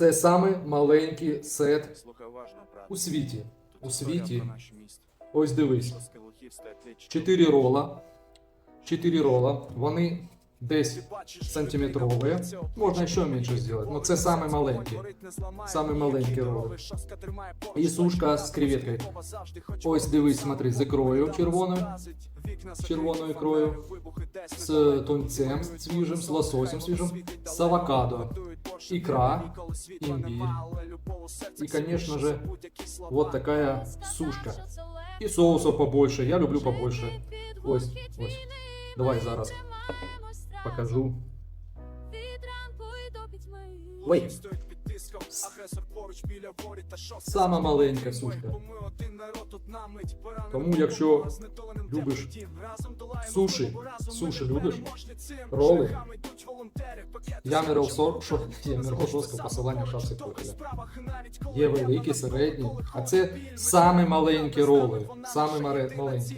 Це самий маленький сет у світі. У світі. Ось дивись. Чотири рола. Чотири рола. Вони десь сантиметрові. Можна ще менше зробити. Ну це саме маленькі. Саме маленькі роли. І сушка з креветкою. Ось дивись, смотри, з ікрою червоною. З червоною ікрою. З тунцем свіжим, з лососем свіжим, з авокадо. Икра, имбирь. И, конечно же, вот такая сушка. І соуса побольше. Я люблю побольше. Ось, ось. Давай зараз покажу. Ой. Сама маленька сушка. Тому якщо любиш суші, суші любиш, роли, я не ролсо, що я не ролсовське посилання в шапці профіля. Є великі, середні, а це самі маленькі роли, саме маленькі.